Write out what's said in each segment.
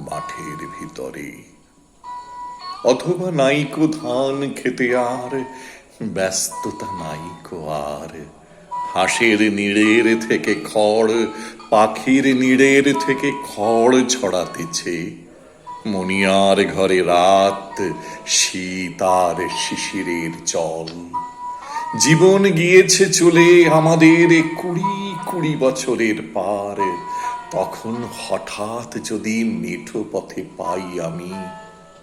মাঠের ভিতরে। অথবা নাইকো ধান খেতে আর, ব্যস্ততা নাইকো আর। হাঁসের নিড়ের থেকে খড়, পাখির নিড়ের থেকে খড় ছড়াতেছে। মনিয়ার ঘরে রাত, শীত আর শিশিরের চল। জীবন গিয়েছে চলে আমাদের কুড়ি কুড়ি বছরের পার। তখন হঠাৎ যদি মেঠো পথে পাই আমি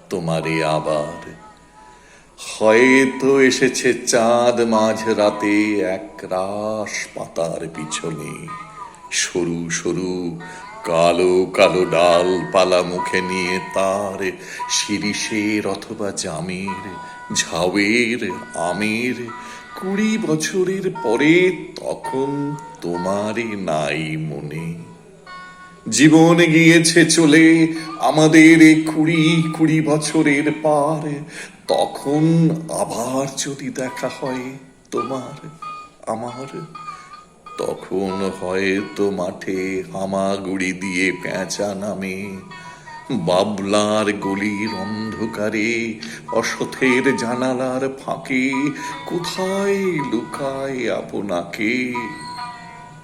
তোমারে আবার। হয়তো এসেছে চাঁদ মাঝ রাতে এক রাস পাতার পিছনে। সরু সরু, কালো কালো ডাল পালা মুখে নিয়ে তার শিরিষের অথবা জামের, ঝাউয়ের, আমের কুড়ি বছরের পরে তখন তোমারে নাই মনে। জীবন গিয়েছে চলে আমাদের এই কুড়ি কুড়ি বছরের পার। তখন আবার যদি দেখা হয় তোমার, আমার, তখন হয়তো মাঠে হামাগুড়ি দিয়ে পেঁচা নামে, বাবলার গলির অন্ধকারে অসথের জানালার ফাঁকে, কোথায় লুকায় আপনাকে?